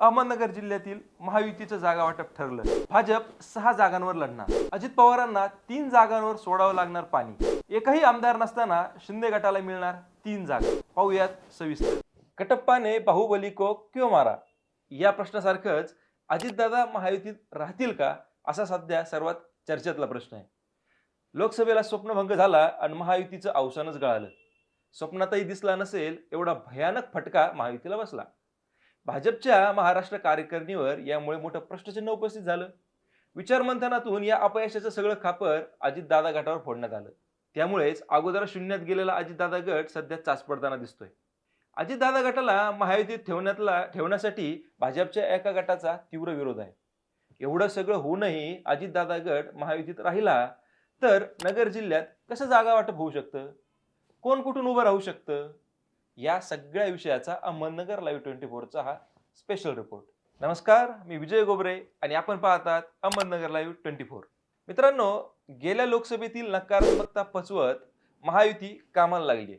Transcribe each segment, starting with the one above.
अहमदनगर जिल्ह्यातील महायुतीचं जागा वाटप ठरलं. भाजप सहा जागांवर लढणार. अजित पवारांना तीन जागांवर सोडावं लागणार पाणी. एकही आमदार नसताना शिंदे गटाला मिळणार तीन जागा. पाहूयात सविस्तर. कटप्पाने बाहुबली को क्यों मारा? या प्रश्नासारखंच अजितदादा महायुतीत राहतील का? असा सध्या सर्वात चर्चेतला प्रश्न आहे. लोकसभेला स्वप्नभंग झाला आणि महायुतीचं अवसानच गळालं. स्वप्नातही दिसला नसेल एवढा भयानक फटका महायुतीला बसला. भाजपच्या महाराष्ट्र कार्यकारिणीवर यामुळे मोठं प्रश्नचिन्ह उपस्थित झालं. विचारमंथनातून या अपयशाचं सगळं खापर अजितदादा गटावर फोडण्यात आलं. त्यामुळेच अगोदर शून्यात गेलेला अजितदादा गट सध्या चाचपडताना दिसतोय. अजितदादा गटाला महायुतीत ठेवण्यातला ठेवण्यासाठी भाजपच्या एका गटाचा तीव्र विरोध आहे. एवढं सगळं होऊनही अजितदादा गट महायुतीत राहिला तर नगर जिल्ह्यात कसं जागा वाटप होऊ शकतं? कोण कुठून उभं राहू शकतं? या सगळ्या विषयाचा अहमदनगर लाईव्ह ट्वेंटी फोरचा हा स्पेशल रिपोर्ट नमस्कार मी विजय गोबरे आणि आपण पाहतात अहमदनगर लाईव्ह ट्वेंटी फोर मित्रांनो गेल्या लोकसभेतील नकारात्मकता पचवत महायुती कामाला लागली आहे.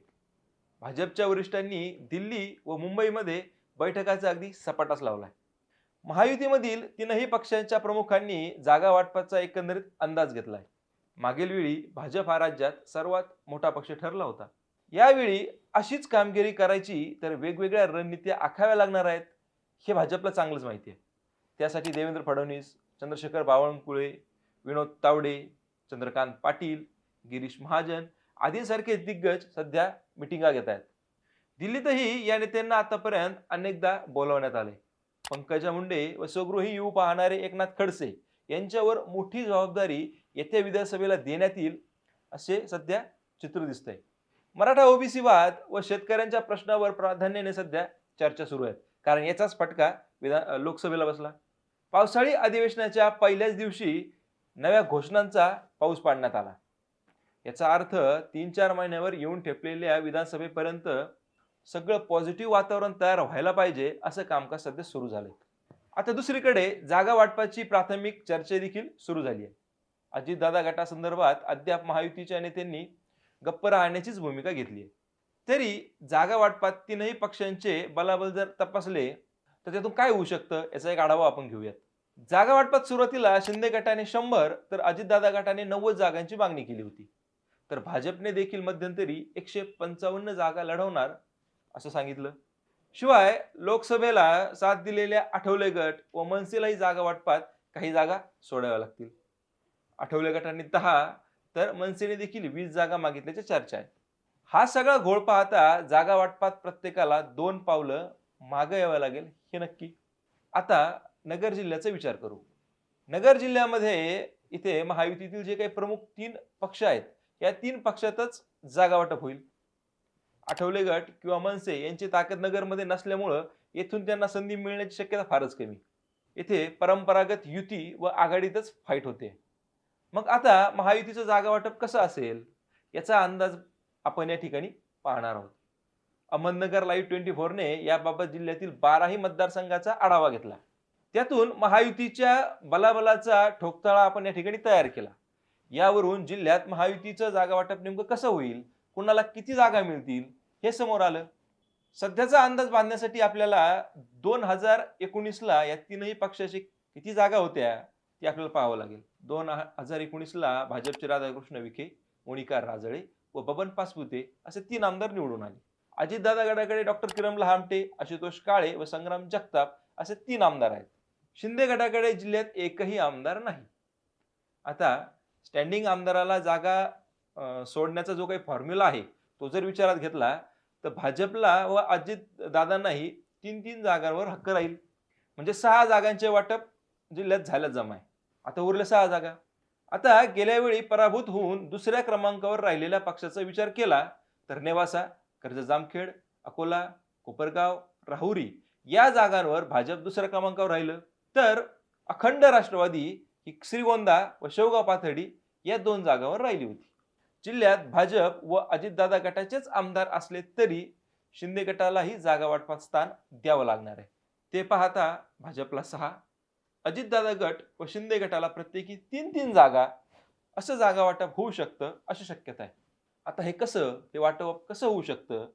भाजपच्या वरिष्ठांनी दिल्ली व मुंबईमध्ये बैठकाचा अगदी सपाटाच लावलाय महायुतीमधील तीनही पक्षांच्या प्रमुखांनी जागा वाटपाचा एकंदरीत अंदाज घेतलाय मागील वेळी भाजप हा राज्यात सर्वात मोठा पक्ष ठरला होता. यावेळी अशीच कामगिरी करायची तर वेगवेगळ्या रणनीत्या आखाव्या लागणार आहेत हे भाजपला चांगलंच माहिती आहे. त्यासाठी देवेंद्र फडणवीस चंद्रशेखर बावनकुळे विनोद तावडे चंद्रकांत पाटील गिरीश महाजन आदींसारखे दिग्गज सध्या मिटिंगा घेत आहेत. दिल्लीतही या नेत्यांना आतापर्यंत अनेकदा बोलावण्यात आले. पंकजा मुंडे व स्वगृही येऊ पाहणारे एकनाथ खडसे यांच्यावर मोठी जबाबदारी येत्या विधानसभेला देण्यात येईल असे सध्या चित्र दिसतंय. मराठा ओबीसी वाद व शेतकऱ्यांच्या प्रश्नावर प्राधान्याने सध्या चर्चा सुरू आहेत कारण याचाच फटका विधान लोकसभेला बसला. पावसाळी अधिवेशनाच्या पहिल्याच दिवशी नव्या घोषणांचा पाऊस पाडण्यात आला. याचा अर्थ तीन चार महिन्यावर येऊन ठेपलेल्या विधानसभेपर्यंत सगळं पॉझिटिव्ह वातावरण तयार व्हायला पाहिजे असं कामकाज सध्या सुरू झालंय. आता दुसरीकडे जागा वाटपाची प्राथमिक चर्चा देखील सुरू झाली आहे. अजितदादा गटासंदर्भात अद्याप महायुतीच्या नेत्यांनी गप्प राहण्याचीच भूमिका घेतली. तरी जागा वाटपात तीनही पक्षांचे बलाबल जर तपासले तर त्यातून काय होऊ शकतं याचा एक आढावा आपण घेऊयात. जागा वाटपात सुरुवातीला शिंदे गटाने शंभर तर अजितदादा गटाने नव्वद जागांची मागणी केली होती. तर भाजपने देखील मध्यंतरी एकशे पंचावन्न जागा लढवणार असं सांगितलं. शिवाय लोकसभेला साथ दिलेल्या आठवले गट व मनसेलाही जागा वाटपात काही जागा सोडाव्या लागतील. आठवले गटांनी दहा तर मनसेने देखील वीस जागा मागितल्याच्या चर्चा आहे हा सगळा घोळ पाहता जागा वाटपात प्रत्येकाला दोन पावलं मागं यावं लागेल हे नक्की. आता नगर जिल्ह्याचा विचार करू. नगर जिल्ह्यामध्ये इथे महायुतीतील जे काही प्रमुख तीन पक्ष आहेत या तीन पक्षातच जागा वाटप होईल. आठवले गट किंवा मनसे यांची ताकद नगरमध्ये नसल्यामुळं येथून त्यांना संधी मिळण्याची शक्यता फारच कमी. इथे परंपरागत युती व आघाडीतच फाईट होते. मग आता महायुतीचं जागा वाटप कसं असेल? याचा अंदाज आपण या ठिकाणी पाहणार आहोत. अहमदनगर लाईव्ह ट्वेंटी फोरने याबाबत जिल्ह्यातील बाराही मतदारसंघाचा आढावा घेतला. त्यातून महायुतीच्या बलाबलाचा ठोकताळा आपण या ठिकाणी तयार केला. यावरून जिल्ह्यात महायुतीचं जागा वाटप नेमकं कसं होईल? कुणाला किती जागा मिळतील? हे समोर आलं. सध्याचा अंदाज बांधण्यासाठी आपल्याला दोन हजार एकोणीसला या तीनही पक्षाचे किती जागा होत्या? ती आपल्याला पाहावं लागेल. दोन हजार एकोणीसला भाजपचे राधाकृष्ण विखे मोनिका राजळे व बबन पासपुते असे तीन आमदार निवडून आले. अजितदादा गटाकडे डॉक्टर किरण लहामटे आशुतोष काळे व संग्राम जगताप असे तीन आमदार आहेत. शिंदे गटाकडे जिल्ह्यात एकही आमदार नाही. आता स्टँडिंग आमदाराला जागा सोडण्याचा जो काही फॉर्म्युला आहे तो जर विचारात घेतला तर भाजपला व अजित दादांनाही तीन तीन जागांवर हक्क राहील. म्हणजे सहा जागांचे वाटप जिल्ह्यात झालं जमा आहे आता उरल्या सहा जागा. आता गेल्या वेळी पराभूत होऊन दुसऱ्या क्रमांकावर राहिलेल्या पक्षाचा विचार केला तर नेवासा कर्ज जामखेड अकोला कोपरगाव राहुरी या जागांवर भाजप दुसऱ्या क्रमांकावर राहिलं. तर अखंड राष्ट्रवादी ही श्रीगोंदा व शेवगाव पाथर्डी या दोन जागांवर राहिली होती. जिल्ह्यात भाजप व अजितदादा गटाचेच आमदार असले तरी शिंदे गटालाही जागा वाटपात स्थान द्यावं लागणार आहे. ते पाहता भाजपला सहा अजितदादा गट व शिंदे गटाला प्रत्येकी तीन तीन जागा असं जागा वाटप होऊ शकतं अशी शक्यता आहे. आता हे कसं हे वाटप कसं होऊ शकतं?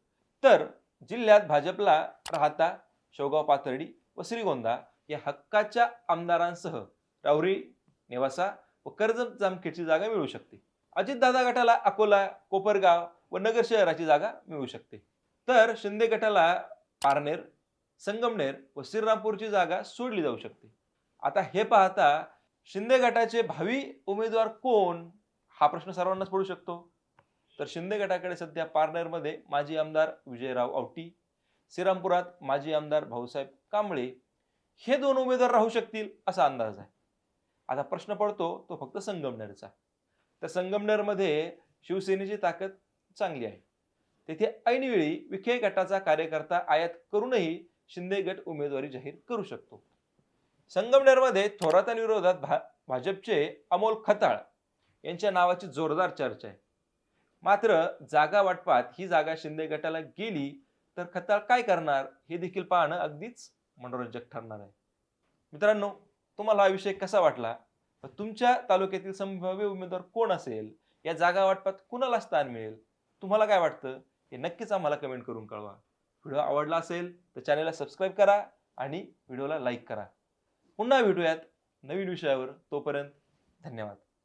तर जिल्ह्यात भाजपला राहता शेवगाव पाथर्डी व श्रीगोंदा या हक्काच्या आमदारांसह राहुरी नेवासा व कर्जत जामखेडची जागा मिळू शकते. अजितदादा गटाला अकोला कोपरगाव व नगर शहराची जागा मिळू शकते. तर शिंदे गटाला पारनेर संगमनेर व श्रीरामपूरची जागा सोडली जाऊ शकते. आता हे पाहता शिंदे गटाचे भावी उमेदवार कोण? हा प्रश्न सर्वांनाच पडू शकतो. तर शिंदे गटाकडे सध्या पारनेरमध्ये माजी आमदार विजयराव औटी श्रीरामपुरात माजी आमदार भाऊसाहेब कांबळे हे दोन उमेदवार राहू शकतील असा अंदाज आहे. आता प्रश्न पडतो तो फक्त संगमनेरचा. तर संगमनेरमध्ये शिवसेनेची ताकद चांगली आहे. तेथे ऐनवेळी विखे गटाचा कार्यकर्ता आयात करूनही शिंदे गट उमेदवारी जाहीर करू शकतो. संगमनेरमध्ये थोरातांविरोधात भा भाजपचे अमोल खताळ यांच्या नावाची जोरदार चर्चा आहे. मात्र जागा वाटपात ही जागा शिंदे गटाला गेली तर खताळ काय करणार हे देखील पाहणं अगदीच मनोरंजक ठरणार आहे. मित्रांनो तुम्हाला हा विषय कसा वाटला? तुमच्या तालुक्यातील संभाव्य उमेदवार कोण असेल? या जागा वाटपात कुणाला स्थान मिळेल? तुम्हाला काय वाटतं? हे नक्कीच आम्हाला कमेंट करून कळवा. व्हिडिओ आवडला असेल तर चॅनलला सबस्क्राईब करा आणि व्हिडिओला लाईक करा. पुन्हा भेटूयात नवीन विषयावर. तोपर्यंत धन्यवाद.